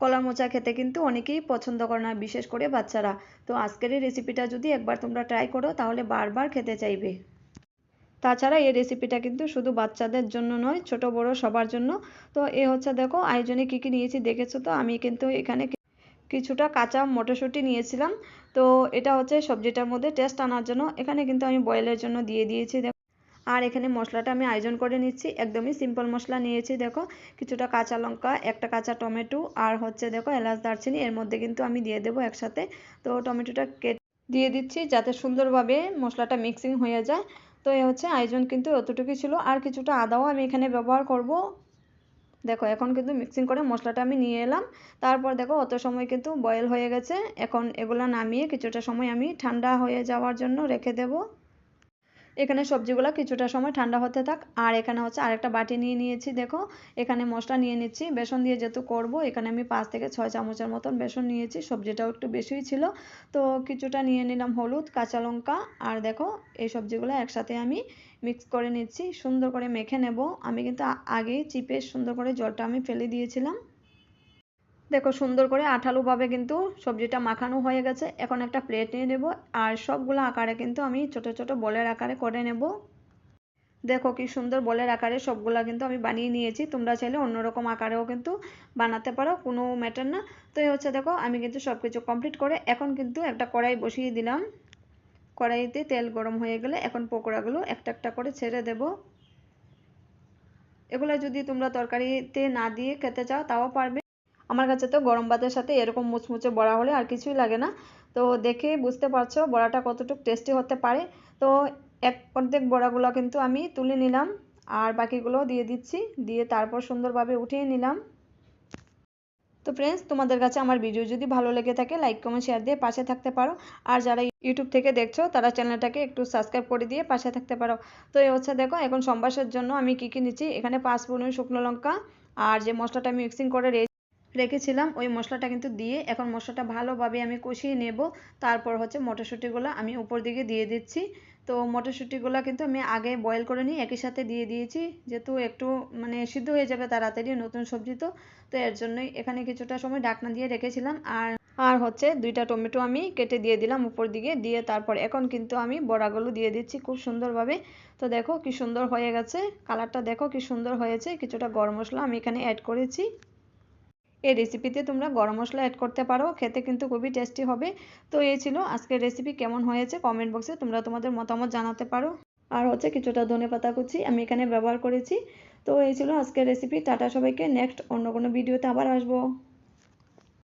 কলার মোচা খেতে কিন্তু অনেকেই পছন্দ করে না, বিশেষ করে বাচ্চারা। তো আজকের এই রেসিপিটা যদি একবার তোমরা ট্রাই করো, তাহলে বারবার খেতে চাইবে। তাছাড়া এই রেসিপিটা কিন্তু শুধু বাচ্চাদের জন্য নয়, ছোট, বড় সবার জন্য। তো এ হচ্ছে দেখো, আয়োজনে কী কী নিয়েছি দেখেছ তো? আমি কিন্তু এখানে কিছুটা কাঁচা মটরশুঁটি নিয়েছিলাম। তো এটা হচ্ছে সবজিটার মধ্যে টেস্ট আনার জন্য। এখানে কিন্তু আমি বয়েলের জন্য দিয়ে দিয়েছি আর এখানে মশলাটা আমি আয়োজন করে নিচ্ছি। একদমই সিম্পল মশলা নিয়েছি, দেখো। কিছুটা কাঁচা লঙ্কা, একটা কাঁচা টমেটো, আর হচ্ছে দেখো এলাচ দারচিনি। এর মধ্যে কিন্তু আমি দিয়ে দেবো একসাথে। তো টমেটোটা কেটে দিয়ে দিচ্ছি যাতে সুন্দরভাবে মশলাটা মিক্সিং হয়ে যায়। তো এ হচ্ছে আয়োজন কিন্তু অতটুকুই ছিল। আর কিছুটা আদাও আমি এখানে ব্যবহার করব। দেখো, এখন কিন্তু মিক্সিং করে মশলাটা আমি নিয়ে এলাম। তারপর দেখো, অত সময় কিন্তু বয়েল হয়ে গেছে। এখন এগুলো নামিয়ে কিছুটা সময় আমি ঠান্ডা হয়ে যাওয়ার জন্য রেখে দেবো। এখানে সবজিগুলো কিছুটা সময় ঠান্ডা হতে থাক। আর এখানে হচ্ছে আরেকটা বাটি নিয়ে নিয়েছি, দেখো। এখানে মশলা নিয়ে নিচ্ছি। বেসন দিয়ে যেহেতু করব, এখানে আমি পাঁচ থেকে ছয় চামচের মতন বেসন নিয়েছি। সবজিটাও একটু বেশিই ছিল। তো কিছুটা নিয়ে নিলাম হলুদ, কাঁচা লঙ্কা। আর দেখো, এই সবজিগুলো একসাথে আমি মিক্স করে নিচ্ছি। সুন্দর করে মেখে নেব। আমি কিন্তু আগেই চিপে সুন্দর করে জলটা আমি ফেলে দিয়েছিলাম। দেখো সুন্দর করে আঠালোভাবে কিন্তু সবজিটা মাখানো হয়ে গেছে। এখন একটা প্লেট নিয়ে নেব আর সবগুলো আকারে কিন্তু আমি ছোট ছোট বলের আকারে করে নেব। দেখো কি সুন্দর বলের আকারে সবগুলা কিন্তু আমি বানিয়ে নিয়েছি। তোমরা চাইলে অন্যরকম আকারেও কিন্তু বানাতে পারো, কোনো ম্যাটার না। তো এই হচ্ছে দেখো, আমি কিন্তু সব কিছু কমপ্লিট করে এখন কিন্তু একটা কড়াই বসিয়ে দিলাম। কড়াইতে তেল গরম হয়ে গেলে এখন পকোড়াগুলো একটা একটা করে ছেড়ে দেব। এগুলো যদি তোমরা তরকারিতে না দিয়ে খেতে চাও, তাও পারবে। আমার কাছে তো গরম ভাতের সাথে এরকম মুচমুচে বড়া হলে আর কিছুই লাগে না। তো দেখে বুঝতে পারছ বড়াটা কতটুকু টেস্টি হতে পারে। তো এক অর্ধেক বড়াগুলো কিন্তু আমি তুলে নিলাম আর বাকিগুলো দিয়ে দিচ্ছি। দিয়ে তারপর সুন্দরভাবে উঠিয়ে নিলাম। তো ফ্রেন্ডস তোমাদের কাছে আমার ভিডিও যদি ভালো লেগে থাকে লাইক কমেন্ট শেয়ার দিয়ে পাশে থাকতে পারো। আর যারা ইউটিউব থেকে দেখছ, তারা চ্যানেলটাকে একটু সাবস্ক্রাইব করে দিয়ে পাশে থাকতে পারো। তো এই হচ্ছে দেখো, এখন সম্বাসের জন্য আমি কী কী নিচ্ছি। এখানে পাঁচ ফোড়ন শুকনো লঙ্কা আর যে মশলাটা আমি মিক্সিং করে রেখেছিলাম, ওই মশলাটা কিন্তু দিয়ে এখন মশলাটা ভালোভাবে আমি কষিয়ে নেব। তারপর হচ্ছে মটরশুঁটিগুলো আমি উপর দিকে দিয়ে দিচ্ছি। তো মটরশুঁটিগুলো কিন্তু আমি আগে বয়েল করে নিই একই সাথে দিয়ে দিয়েছি। যেহেতু একটু মানে সিদ্ধ হয়ে যাবে তাড়াতাড়ি নতুন সবজি তো তো এর জন্যই এখানে কিছুটা সময় ডাকনা দিয়ে রেখেছিলাম। আর আর হচ্ছে দুইটা টমেটো আমি কেটে দিয়ে দিলাম উপর দিকে দিয়ে তারপর এখন কিন্তু আমি বড়াগুলো দিয়ে দিচ্ছি খুব সুন্দরভাবে। তো দেখো কি সুন্দর হয়ে গেছে। কালারটা দেখো কি সুন্দর হয়েছে। কিছুটা গরম মশলা আমি এখানে অ্যাড করেছি। এই রেসিপিতে তোমরা গরম মশলা অ্যাড করতে পারো, খেতে কিন্তু খুবই টেস্টি হবে। তো এই ছিল আজকের রেসিপি কেমন হয়েছে? কমেন্ট বক্সে তোমরা তোমাদের মতামত জানাতে পারো। আর হচ্ছে কিছুটা ধনে পাতা কুচি আমি এখানে ব্যবহার করেছি। তো এই ছিল আজকের রেসিপি টাটা সবাইকে। নেক্সট অন্য কোনো ভিডিওতে আবার আসব।